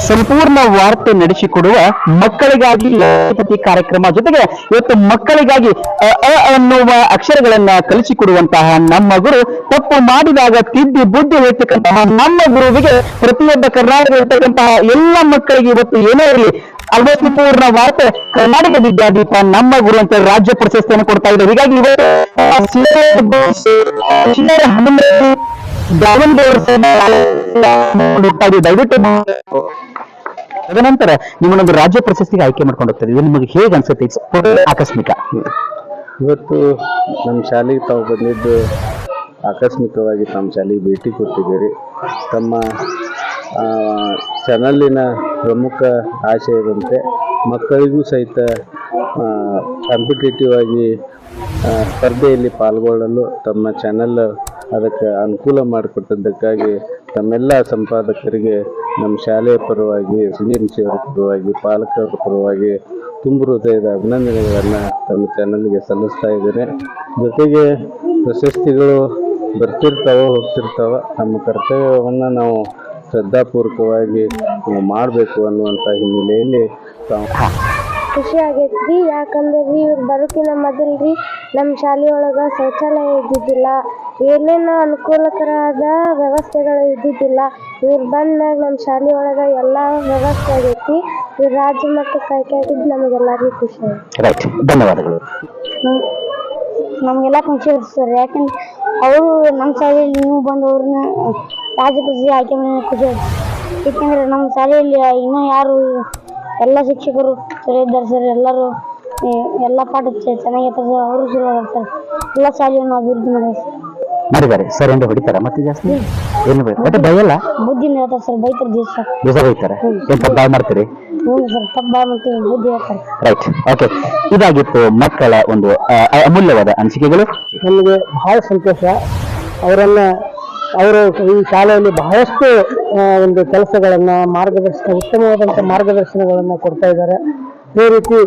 ಸಂಪೂರ್ಣ ವಾರ್ತೆ ನಡೆಸಿಕೊಡುವ ಮಕ್ಕಳಿಗಾಗಿ ಲೋಕಪತಿ ಕಾರ್ಯಕ್ರಮ ಜೊತೆಗೆ ಇವತ್ತು ಮಕ್ಕಳಿಗಾಗಿ ಅ ಅನ್ನುವ ಅಕ್ಷರಗಳನ್ನ ಕಲಿಸಿಕೊಡುವಂತಹ ನಮ್ಮ ಗುರು ತಪ್ಪು ಮಾಡಿದಾಗ ತಿದ್ದಿ ಬುದ್ಧಿ ಹೇಳ್ತಕ್ಕಂತಹ ನಮ್ಮ ಗುರುವಿಗೆ ಪ್ರತಿಯೊಬ್ಬ ಕರ್ನಾಟಕ ಇರ್ತಕ್ಕಂತಹ ಎಲ್ಲ ಮಕ್ಕಳಿಗೆ ಇವತ್ತು ಏನೇ ಇರಲಿ ಅರ್ಥಪೂರ್ಣ ವಾರ್ತೆ ಕರ್ನಾಟಕ ವಿದ್ಯಾದೀಪ ನಮ್ಮ ಗುರು ಅಂತ ರಾಜ್ಯ ಪ್ರಶಸ್ತಿಯನ್ನು ಕೊಡ್ತಾ ಇದ್ದಾರೆ ಹೀಗಾಗಿ ಇವತ್ತು ದಾವಣಗೆರೆ. ದಯವಿಟ್ಟು ತದನಂತರ ನಿಮ್ಮನ್ನೊಂದು ರಾಜ್ಯ ಪ್ರಶಸ್ತಿಗೆ ಆಯ್ಕೆ ಮಾಡ್ಕೊಂಡು ಹೋಗ್ತದೆ ಇದು ನಿಮಗೆ ಹೇಗೆ ಅನ್ಸುತ್ತೆ? ಆಕಸ್ಮಿಕ. ಇವತ್ತು ನಮ್ಮ ಶಾಲೆಗೆ ತಾವು ಬಂದಿದ್ದು ಆಕಸ್ಮಿಕವಾಗಿ ತಮ್ಮ ಶಾಲೆಗೆ ಭೇಟಿ ಕೊಟ್ಟಿದ್ದೀರಿ. ತಮ್ಮ ಚಾನಲ್ಲಿನ ಪ್ರಮುಖ ಆಶಯದಂತೆ ಮಕ್ಕಳಿಗೂ ಸಹಿತ ಕಾಂಪಿಟೇಟಿವ್ ಆಗಿ ಸ್ಪರ್ಧೆಯಲ್ಲಿ ಪಾಲ್ಗೊಳ್ಳಲು ತಮ್ಮ ಚಾನಲ್ ಅದಕ್ಕೆ ಅನುಕೂಲ ಮಾಡಿಕೊಟ್ಟದ್ದಕ್ಕಾಗಿ ತಮ್ಮೆಲ್ಲ ಸಂಪಾದಕರಿಗೆ ನಮ್ಮ ಶಾಲೆಯ ಪರವಾಗಿ ಸಿ ಎಂ ಅವರ ಪರವಾಗಿ ಪಾಲಕರ ಪರವಾಗಿ ತುಂಬ ಹೃದಯದ ಅಭಿನಂದನೆಗಳನ್ನು ತಮ್ಮ ಚಾನಲ್ಗೆ ಸಲ್ಲಿಸ್ತಾ ಇದ್ದೇನೆ. ಜೊತೆಗೆ ಪ್ರಶಸ್ತಿಗಳು ಬರ್ತಿರ್ತಾವೆ ಹೋಗ್ತಿರ್ತಾವೆ ನಮ್ಮ ಕರ್ತವ್ಯವನ್ನು ನಾವು ಶ್ರದ್ಧಾಪೂರ್ವಕವಾಗಿ ಮಾಡಬೇಕು ಅನ್ನುವಂಥ ಹಿನ್ನೆಲೆಯಲ್ಲಿ ತಾವು ಖುಷಿ ಆಗೈತ್ರಿ ಯಾಕಂದ್ರೆ ರೀ ಇವ್ರು ಬರೋಕಿನ ರೀ ನಮ್ಮ ಶಾಲೆಯೊಳಗೆ ಶೌಚಾಲಯ ಇದ್ದಿದ್ದಿಲ್ಲ. ಏನೇನು ಅನುಕೂಲಕರವಾದ ವ್ಯವಸ್ಥೆಗಳು ಇದ್ದಿದ್ದಿಲ್ಲ. ಇವ್ರು ಬಂದಾಗ ನಮ್ಮ ಶಾಲೆಯೊಳಗೆ ಎಲ್ಲ ವ್ಯವಸ್ಥೆ ಆಗೈತಿ. ಇವ್ರು ರಾಜ್ಯ ಮಟ್ಟಕ್ಕೆ ಆಯ್ಕೆ ಆಗಿದ್ದು ನಮಗೆಲ್ಲರಿಗೂ ಖುಷಿ ಆಯ್ತು. ರೈಟ್. ಧನ್ಯವಾದಗಳು. ನಮಗೆಲ್ಲ ಖುಷಿ ಇರುತ್ತೆ ಸರ್. ಯಾಕಂದ್ರೆ ಅವರು ನಮ್ಮ ಶಾಲೆಯಲ್ಲಿ ನೀವು ಬಂದು ಅವ್ರನ್ನ ರಾಜ್ಯ ಪ್ರಶಸ್ತಿ ಆಯ್ಕೆ ಮಾಡಿ ಖುಷಿ ಆಗುತ್ತೆ ಯಾಕೆಂದ್ರೆ ನಮ್ಮ ಶಾಲೆಯಲ್ಲಿ ಇನ್ನೂ ಯಾರು ಎಲ್ಲ ಶಿಕ್ಷಕರು ಸರಿ ಇದ್ದಾರೆ ಸರ್ ಎಲ್ಲರೂ ಎಲ್ಲ ಪಾಠ ಚೆನ್ನಾಗಿರ್ತಾರೆ ಸರ್ ಅವರು ಶುರು ಆಗ್ತಾರೆ ಎಲ್ಲ ಶಾಲೆಯನ್ನು ಅಭಿವೃದ್ಧಿ ಮಾಡಿದ್ದಾರೆ ಸರ್ ಮಾಡಿದ್ದಾರೆ ಸರ್ ಎಂದು ಹೊಡಿತಾರ? ಮತ್ತೆ ಜಾಸ್ತಿ? ಏನು ಬೇಕು? ಮತ್ತೆ ಭಯಲ್ಲ ಬುದ್ಧಿನ ಹೇಳ್ತಾರೆ ಸರ್ ಬೈತಾರೆ ದಿವಸ ದಿವಸ ಬೈತಾರೆ? ಏನು ತಪ್ಪು ಬಾಯ್ ಮಾಡ್ತೀರಿ? ಹ್ಞೂ ಸರ್ ತಪ್ಪ ಮಾಡ್ತೀವಿ ಬುದ್ಧಿ ಹೇಳ್ತಾರೆ. ರೈಟ್ ಓಕೆ ಇದಾಗಿತ್ತು ಮಕ್ಕಳ ಒಂದು ಅಮೂಲ್ಯವಾದ ಅನಿಸಿಕೆಗಳು. ನಮಗೆ ಬಹಳ ಸಂತೋಷ. ಅವರನ್ನ ಅವರು ಈ ಶಾಲೆಯಲ್ಲಿ ಬಹಳಷ್ಟು ಒಂದು ಕೆಲಸಗಳನ್ನ ಮಾರ್ಗದರ್ಶನ ಉತ್ತಮವಾದಂಥ ಮಾರ್ಗದರ್ಶನಗಳನ್ನು ಕೊಡ್ತಾ ಇದ್ದಾರೆ. ಅದೇ ರೀತಿ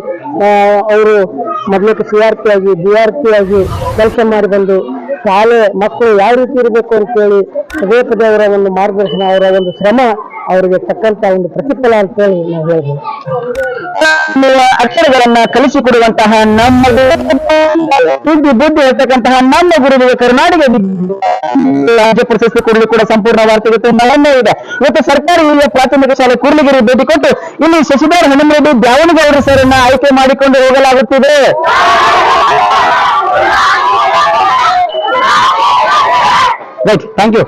ಅವರು ಮೊದಲಕ್ಕೆ ಸಿ ಆರ್ ಪಿ ಆಗಿ ಬಿ ಆರ್ ಪಿ ಆಗಿ ಕೆಲಸ ಮಾಡಿ ಬಂದು ಶಾಲೆ ಮಕ್ಕಳು ಯಾವ ರೀತಿ ಇರಬೇಕು ಅಂತೇಳಿ ಪದೇ ಪದೇ ಅವರ ಒಂದು ಮಾರ್ಗದರ್ಶನ, ಅವರ ಒಂದು ಶ್ರಮ ಅವರಿಗೆ ತಕ್ಕಂತ ಒಂದು ಪ್ರತಿಫಲ ಅಂತೇಳಿ ನಾವು ಹೇಳ್ಬೋದು. ಅಕ್ಷರಗಳನ್ನ ಕಲಿಸಿಕೊಡುವಂತಹ ನಮ್ಮ ಬುದ್ಧಿ ಬುದ್ಧಿ ಹೇಳ್ತಕ್ಕಂತಹ ನಮ್ಮ ಗುರುಗಳು ಕರ್ನಾಟಕ ರಾಜ್ಯ ಪ್ರಶಸ್ತಿ ಕೊಡಲು ಕೂಡ ಸಂಪೂರ್ಣ ವಾರ್ತೆಗೆ ಇದೆ. ಇವತ್ತು ಸರ್ಕಾರಿ ಹಿರಿಯ ಪ್ರಾಥಮಿಕ ಶಾಲೆ ಕೂರ್ಲಿಗಿರಿ ಭೇಟಿ ಕೊಟ್ಟು ಇಲ್ಲಿ ಶಶಿಧರ್ ಹನುಮರೆಡ್ಡಿ ದ್ಯಾವಣಗೌಡರು ಸರನ್ನ ಆಯ್ಕೆ ಮಾಡಿಕೊಂಡು ಹೋಗಲಾಗುತ್ತಿದೆ. Right thank you